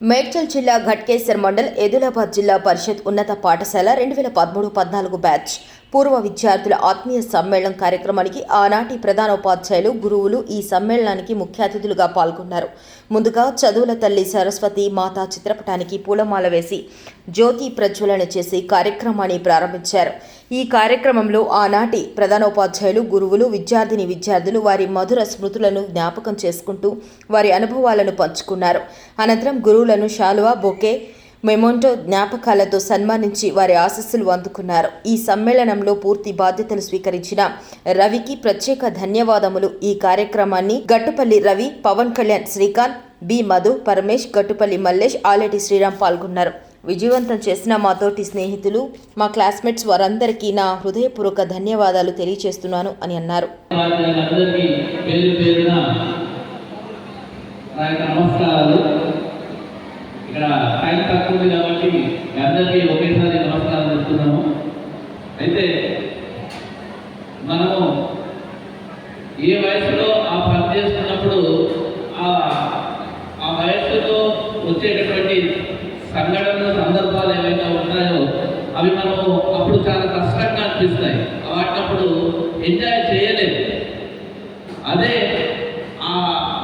మేడ్చల్ జిల్లా ఘట్కేశ్వర్ మండల్ ఎదిలాబాద్ జిల్లా పరిషత్ ఉన్నత పాఠశాల రెండు వేల పదమూడు పద్నాలుగు బ్యాచ్ పూర్వ విద్యార్థుల ఆత్మీయ సమ్మేళనం కార్యక్రమానికి ఆనాటి ప్రధానోపాధ్యాయులు గురువులు ఈ సమ్మేళనానికి ముఖ్య అతిథులుగా పాల్గొన్నారు. ముందుగా చదువుల తల్లి సరస్వతి మాతా చిత్రపటానికి పూలమాల వేసి జ్యోతి ప్రజ్వలన చేసి కార్యక్రమాన్ని ప్రారంభించారు. ఈ కార్యక్రమంలో ఆనాటి ప్రధానోపాధ్యాయులు గురువులు విద్యార్థిని విద్యార్థులు వారి మధుర స్మృతులను జ్ఞాపకం చేసుకుంటూ వారి అనుభవాలను పంచుకున్నారు. అనంతరం గురువులను శాలువా బొకే మెమోంటో జ్ఞాపకాలతో సన్మానించి వారి ఆశస్సులు అందుకున్నారు. ఈ సమ్మేళనంలో పూర్తి బాధ్యతలు స్వీకరించిన రవికి ప్రత్యేక ధన్యవాదములు. ఈ కార్యక్రమాన్ని గట్టుపల్లి రవి పవన్ కళ్యాణ్ శ్రీకాంత్ బి మధు పరమేష్ గట్టుపల్లి మల్లేష్ ఆలటి శ్రీరామ్ పాల్గొన్నారు. విజయవంతం చేసిన మా తోటి స్నేహితులు మా క్లాస్మేట్స్ వారందరికీ నా హృదయపూర్వక ధన్యవాదాలు తెలియజేస్తున్నాను అని అన్నారు. నమస్కారాలు. ఇక్కడ టైం తక్కువ ఉంది కాబట్టి అందరికీ ఒకేసారి నమస్కారం చెప్తున్నాము అయితే మనము ఏ వయసులో ఆ పని చేస్తున్నప్పుడు ఆ ఆ వయసులో వచ్చేటటువంటి సంఘటనలు సందర్భాలు ఏవైనా ఉన్నాయో అవి మనము అప్పుడు చాలా కష్టంగా అనిపిస్తాయి. వాటినప్పుడు ఎంజాయ్ చేయలేదు అదే ఆ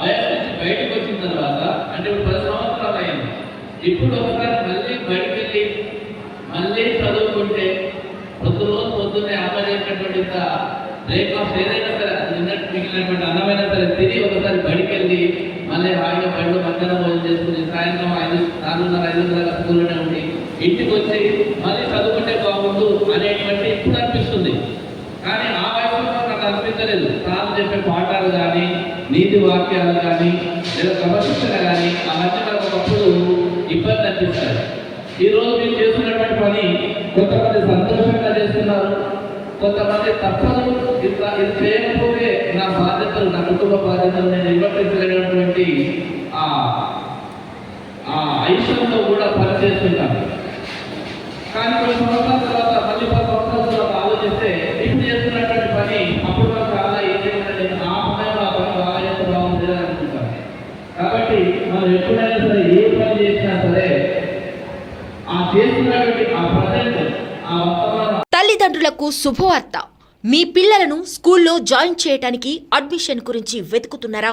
వయసు నుంచి బయటకు వచ్చిన తర్వాత అంటే ఇప్పుడు పది సంవత్సరాలు అయింది ఇప్పుడు ఒకసారి మళ్ళీ బయటకు వెళ్ళి మళ్ళీ చదువుకుంటే పొద్దు రోజు పొద్దున్నే అమ్మలేనటువంటి బ్రేక్ఫాస్ట్ ఏదైనా సరే నిన్నట్టు మిగిలినటువంటి అన్నమైనా సరే తిరిగి ఒకసారి బయటికి వెళ్ళి మళ్ళీ హాయిగా బయట మధ్యాహ్నం భోజనం చేసుకుని సాయంత్రం ఐదు నాలుగున్నర ఐదున్నర స్కూల్లోనే ఉండి ఇంటికి వచ్చి మళ్ళీ చదువుకుంటే బాగుండు అనేటువంటి ఇప్పుడు అనిపిస్తుంది. కానీ ఆ వయసులో నాకు అనిపించలేదు. తాను చెప్పే పాఠాలు కానీ నీతి వాక్యాలు కానీ లేదా క్రమశిక్షణ కానీ అవన్నీ నాకు ఒకప్పుడు ఇబ్బంది అనిపిస్తాయి ఈరోజు మీరు చేస్తున్నటువంటి పని కొంతమంది సంతోషంగా చేస్తున్నారు. కొంతమంది తప్పదు. ఇట్లా ఇది చేయకపోతే నా బాధ్యతలు నా కుటుంబ బాధ్యతలు నేను నిర్వర్తించలేనటువంటి ఆ ఆ ఐశ్వర్యంతో కూడా పనిచేస్తున్నాను కానీ కొన్ని సంవత్సరాల తర్వాత మళ్ళీ పది సంవత్సరాల తర్వాత ఆలోచిస్తే ఇప్పుడు చేస్తున్నటువంటి పని అప్పుడు నాకు చాలా ఏది నేను ఆ సమయంలో ఆ పని బాగా చేస్తే బాగుంది అని అనుకుంటాను. కాబట్టి మనం ఎప్పుడైనా సరే ఏ పని చేసినా సరే ఆ చేస్తున్నటువంటి ఆ ప్రజెంట్ ఆ వర్తమాన తల్లిదండ్రులకు శుభవార్త. మీ పిల్లలను స్కూల్లో జాయిన్ చేయటానికి అడ్మిషన్ గురించి వెతుకుతున్నారా?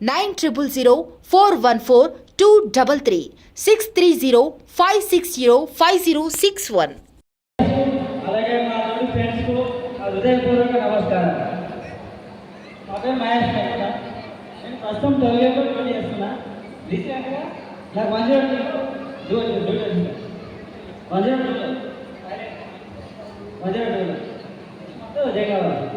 nine triple zero four one four two double three six three zero five six zero five zero six one అలాగే మా తోటి ఫ్రెండ్స్కు నా హృదయపూర్వక నమస్కారం నా పేరు మహేష్ కట్ట నేను ప్రస్తుతం తొలిగేలో డ్యూటీ చేస్తున్నా రీసెంట్గా నాకు మంచిగా డ్యూటీ డ్యూటీ చేస్తున్నా మంచిగా డ్యూటీ మంచిగా డ్యూటీ మొత్తం జయగావాలి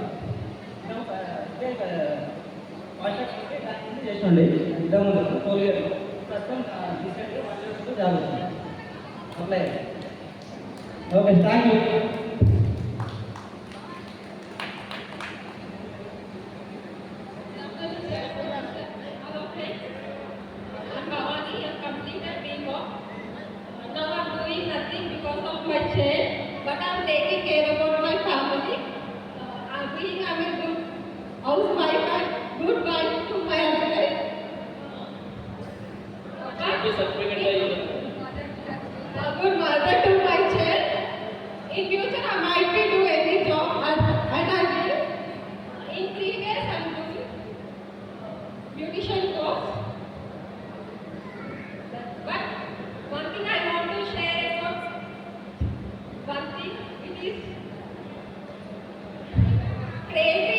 చేస్తుండే ఇంతకుముందు తొలిగేలో ప్రస్తుతం రీసెంట్గా మంచిగా జాబ్ వస్తుంది apply okay thank you I'm Bhavani, a completed BCom. Now I'm doing nothing because of my chair, but I'm taking care about family certificate mother to my child. In future, I might be do any job and, and I will. In previous, I am beautician course. But one thing I want to share about one thing, it is crazy.